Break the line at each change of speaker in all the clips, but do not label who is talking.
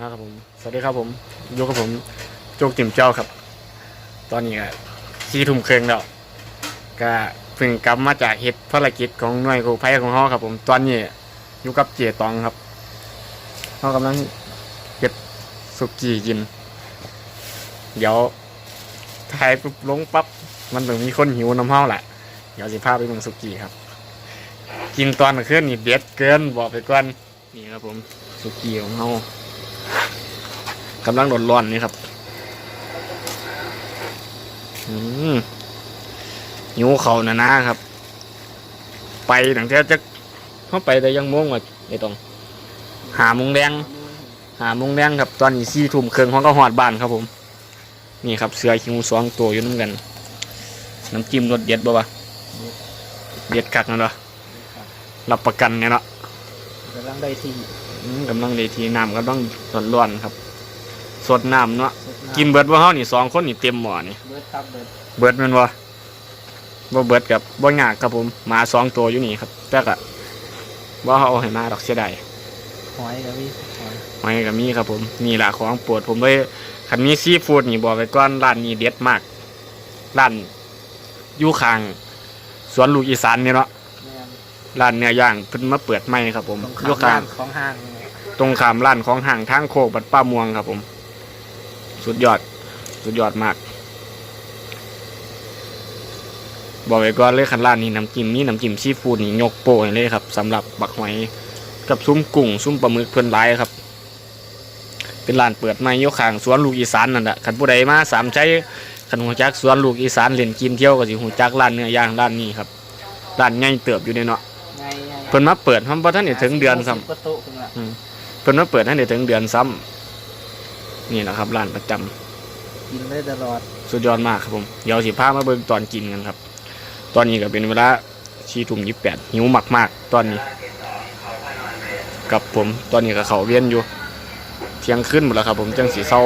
นะครับผมสวัสดีครับผมยู่กับผมโจกจิมเจ้าครับ ตอนนี้ก็สี่ทุ่มครึ่งแล้วก็เพิ่งกลับมาจากเฮ็ดภารกิจของหน่วยกู้ภัยของเขาครับ ผมตอนนี้อยู่กับเจตองครับเขากำลังเฮ็ดสุกี้กิน เดี๋ยวถ่ายปุ๊บลงปั๊บมันต้องมีคนหิวน้ำเฮาแหละเดี๋ยวสิพาไปเมืองสุกี้ครับ กินตอนกลางคืนนี่เด็ดเกินบอกไปก่อนนี่ครับผมสุกี้ของเฮา กำลังร้อนๆนี่ครับอืมหิวเขานะนะครับ ไปหลังจากจะเข้าไปแต่ยังโมงอะไอ้ตรงหาโมงแดง หาโมงแดงครับ ตอนนี้สี่ทุ่มครึ่งของก็หอดบ้านครับผม นี่ครับ เสือหิวสองตัวอยู่นั่นกัน น้ำจิ้มรสเด็ดบ่วะเด็ดคักนั่นเหรอรับประกันเนี่ยเนาะ
กำลังได้ที่
อืมกำลังเลยทีน้ำกำลังร้อนๆครับ สดน้ำเนาะ
สดำ
กินเบิดว่าเฮานี่สองคนนี่เต็มหม้อนี่
เบิร์ดครับเบิร์ด
เบิดแมันบ่บ่เบิดกับบ่ยากครับผมหมาสองตัวอยู่นี่ครับแต่ก็บ่เอาให้มาดอกเสียดาย
หอยกับพี่หอย
หอยก็มีครับผมนี่ล่ะของโปวดผมเลยคันมีซีฟู้ดนี่บอกไว้ก่อนร้านนี้เด็ดมากร้านอยู่ข้างสวนลูกอีสานนี่เนาะ
แม่น
ร้านเนื้อย่างเพิ่นมาเปิดใหม่ครับผม
ตรง
อยู่
ข้า
ข้าง
มของห้าง
ตรงขามร้านของห่างทางโคกบัดป้าม่วงครับผม สุดยอด สุดยอดมาก บอกไว้ก่อนเลยคันร้านนี้น้ำจิ้มนี่น้ำจิ้มซีฟู้ดนี่ยกโป้ให้เลยครับสำหรับบักหอยกับซุ้มกุ้งซุ้มปลาหมึกเพิ่นหลายครับ เป็นร้านเปิดใหม่อยกข้างสวนลูกอีสานนั่นแหละคันผู้ใดมาสามใจคันหัวจักสวนลูกอีสานเล่นกินเที่ยวก็สิหัวจักร้านเนื้อย่างร้านนี้ครับร้านใหญ่เติบอยู่ในเนาะ
ไงไง
เพิ่นมาเปิดทำบ่ทันได้ถึงเดือนซ้ำ
สิบประตูขึ้นละ
เพิ่นมาเปิดให้ได้ถึงเดือนซ้ำ นี่แหละครับร้านประจำ
กินได้ตลอด
สุดยอดมากครับผม เดี๋ยวสิพามาเบิ่งตอนกินกันครับ ตอนนี้ก็เป็นเวลาชีทุ่มยี่แปดหิวมากๆ ตอนนี้ กับผมตอนนี้ก็เขาเวียนอยู่ เที่ยงขึ้นหมดแล้วครับ ผมจังสีเศร้า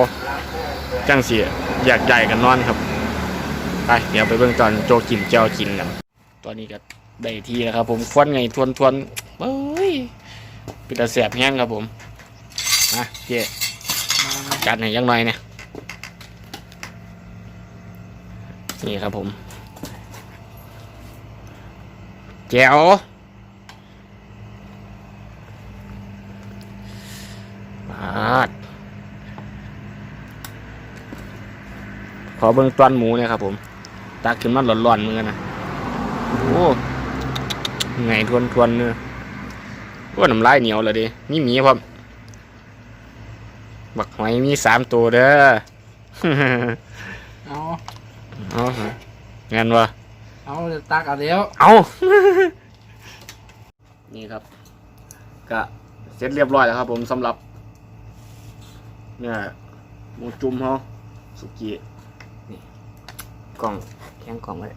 จังสีอยากใหญ่กันนอนครับไปเดี๋ยวไปเบิ่งตอนโจกินเจ้ากินกันตอนนี้ก็ได้ทีแล้วครับ ผมควันไงทวนทวนๆเอ้ยเป็นตาแสบแห้งครับผมนะเจ๊
มามา
จัดให้ยังหน่อยเนี่ยนี่ครับผมแจ๋วปาดขอเบิ่งตอนหมูเนี่ยครับผม ตักขึ้นมาร้อนๆมือนะโอ้ไงทวนทวนๆเนื้อโอ้น้ำลายเหนียวเลยดิมีหมีพร้อมบัก หอยมีสามตัวเด้อ
เอา
เอาฮะงั้นวะ
เอาเดี๋ยวตักเอาเดี๋ยว
เอา นี่ครับ ก็เสร็จเรียบร้อยแล้วครับ ผมสำหรับ เนี่ยหมูจุ่มเขาสุกี้นี่กล่องแข้งกล่องไว้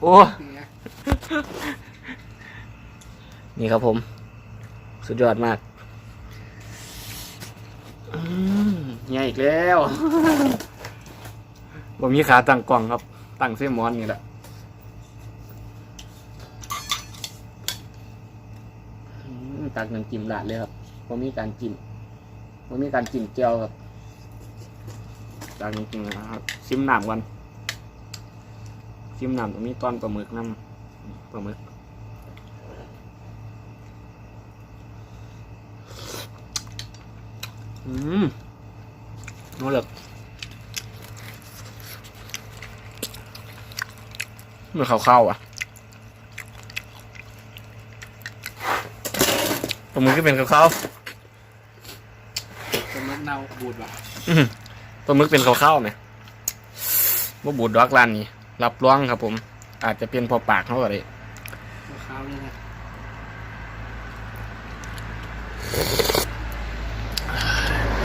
โอ้ นี่ครับผม สุดยอดมาก อืมใหญ่อีกแล้วบ่มีขาตั้งกล่องครับ ตั้งเส้นมอนนี่แหละอืมตักน้ำจิ้มลาดเลยครับบ่มีการจิ้มบ่มีการจิ้มเจียวครับตักน้ำจิ้มนะครับซิมน้ำก่อนซิมน้ำตรงนี้ตอนปลาหมึกน้ำปลาหมึก อืมนวดเลยเหมือนข้าวข้าวอะผมมือก็เป็นข้าวข้าว
จะมันเน่าบูดว่ะ
อื้อหือปลาหมึกเป็นข้าวข้าวไหมว่าบูดดอกร้านนี้ รับรองครับผม อาจจะเป็นพอปากเขาก็ได้
ข้าวเลยนะ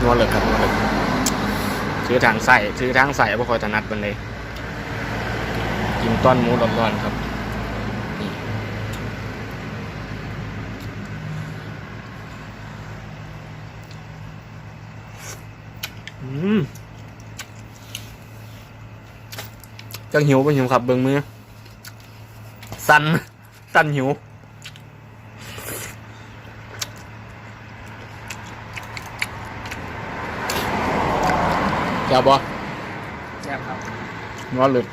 นวดเลยครับนวดเลยซื้อทางใส่ซื้อทางใส่เพราะคอยถนัดมันเลยกินต้อนหมูร้อนๆครับอืมจังหิวไปหิวครับเบิ่งมือ สัน สันหิว จับบ่
แซ่บครับ
ร้อนเลย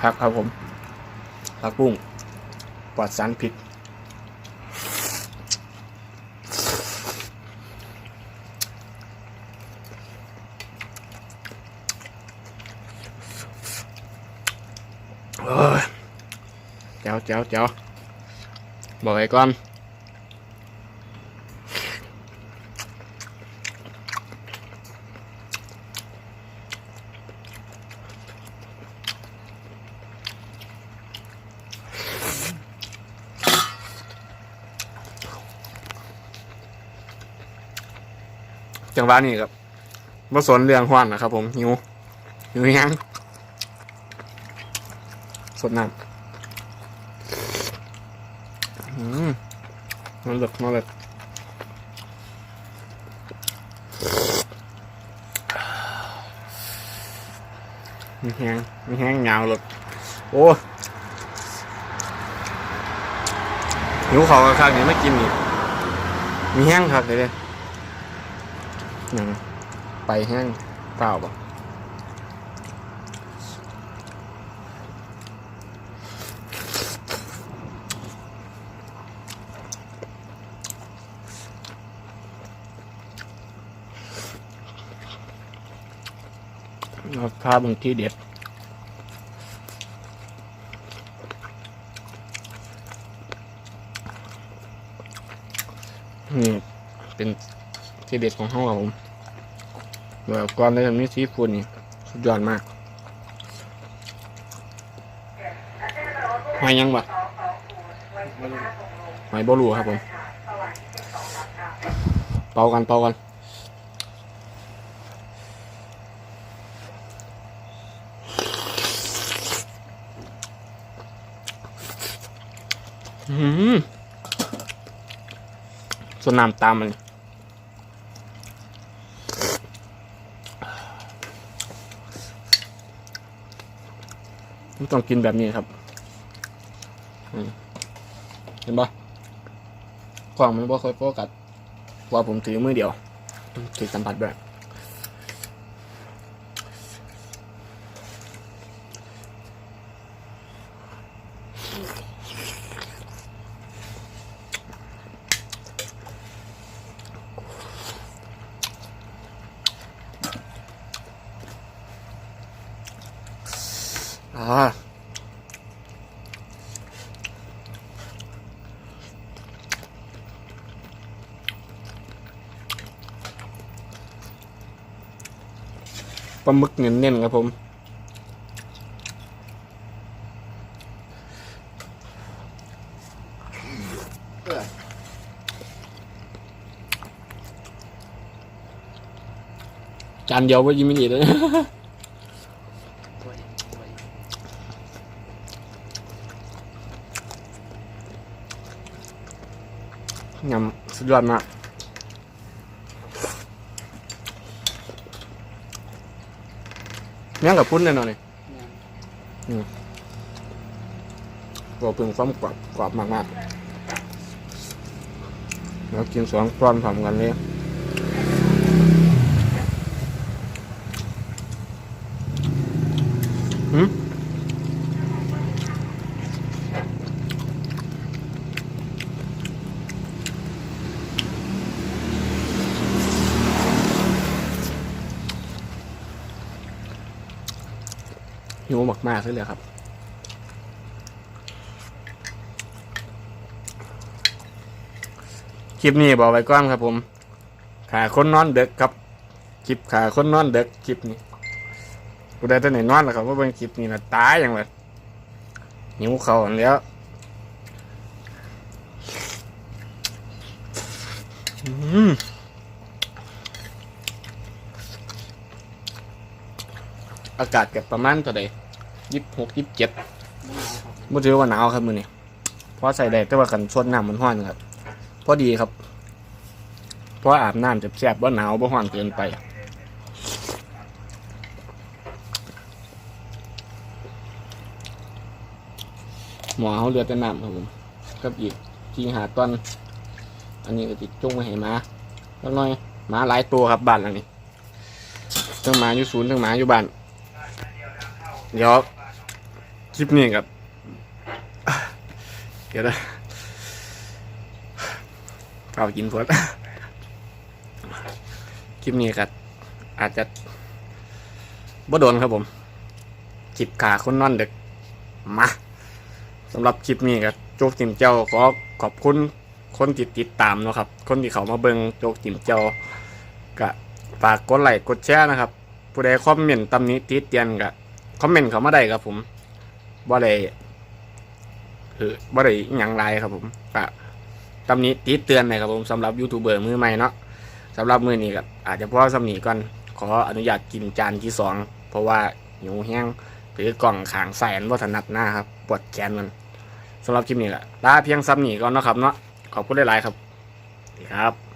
ผักครับผมผักบุ้งปลอดสารพิษโอ้ยเจ้าเจ้าเจ้าบอกไว้ก่อน จังหวะนี้ครับมาสนเรื่องห้อนนะครับ ผมหิวหิวยังสดน้ำอืมมันเลิกมาเลยมีแห้งมีแห้งเงาเลยโอ้หิวเขาข้างนี้ไม่กินนี่มีแห้งครับเลย หนึ่งไปแห้งเปล่าปะเราพาบางที่เด็ดนี่เป็น ที่เด็ดของห้องเราผมแบบก่อนเลยมีซีฟูดนี่สุดยอดมากหอยยังบะหอยบลูครับผมเป่ากันเป่ากันอืมส่วนน้ำตามมัน มันต้องกินแบบนี้ครับเห็นปะกล่องมันบ่ค่อยโฟกัสพราะว่าผมถือมือเดียวถือสัมผัสแบบ ปลาหมึกเน้นๆครับผมจานเดียวก็ยิ้มไม่ดีเลย ยำ สุดยอดมากยังกับพุ่นแน่นอนเลยตัวพึ่งซ้ำกรอบกรอบมากมากๆ แล้วกินสองก้อนพร้อมกันเลยหืม หิวมากๆเลยครับคลิปนี้บอกไว้ก่อนครับผม ขาคนนอนเด็กครับ คลิปขาคนนอนเด็กคลิปนี้กูได้แต่ไหนนอนแล้วครับว่าเป็นคลิปนี้นะตายอย่างไรหิวเขาแล้วอืม อากาศกับประมาณเท่าใดยี่สิบหกยี่สิบเจ็ดไม่ถือว่าหนาวครับมือนี้เพราะใส่แดดแต่ว่ากันชวนน้ำมันห้อนครับพอดีครับเพราะอาบน้ำจะแสบว่าหนาวว่าห้อนเกินไปหมอเขาเรือแต่น้ำครับผมกับอีกทีหาต้นอันนี้ก็ติดจุ้งมาให้มาแล้วน้อยหมาหลายตัวครับบ้านหลังนี้ทั้งหมาอยู่ศูนย์ทั้งหมาอยู่บ้าน เดี๋ยวคลิปนี้กับเดี๋ยวนะข้ากินพวดคลิปนี้กับอาจจะบ่โดนครับผมคลิปขาคนนอนเดึกมาสำหรับคลิปนี้กับโจ๊กจิมเจ้าขอขอบคุณคนติดติดตามนะครับ คนที่เขามาเบิงโจ๊กจิมเจ้าก็ฝากกดไลค์กดแชร์นะครับ ผู้ใดคอมเมนต์ตำนี้ติดเตียนก็ คอมเมนต์เขามาได้ครับผมบ่ได้คือบ่ได้อิหยังไรครับผมก็ตำนี้ติดเตือนนะครับผมสำหรับยูทูบเบอร์มือใหม่เนาะสำหรับมือนี้ก็อาจจะเพอสำนีก่อนขออนุญาตกินจานที่สองเพราะว่าหิวแห้งถือกล่องขางแสนวัฒนัดหน้าครับปวดแขนมันสำหรับคลิปนี้ก็ลาเพียงซ้ำหนีก่อนนะครับเนาะขอบคุณหลายๆครับสวัสดีครับ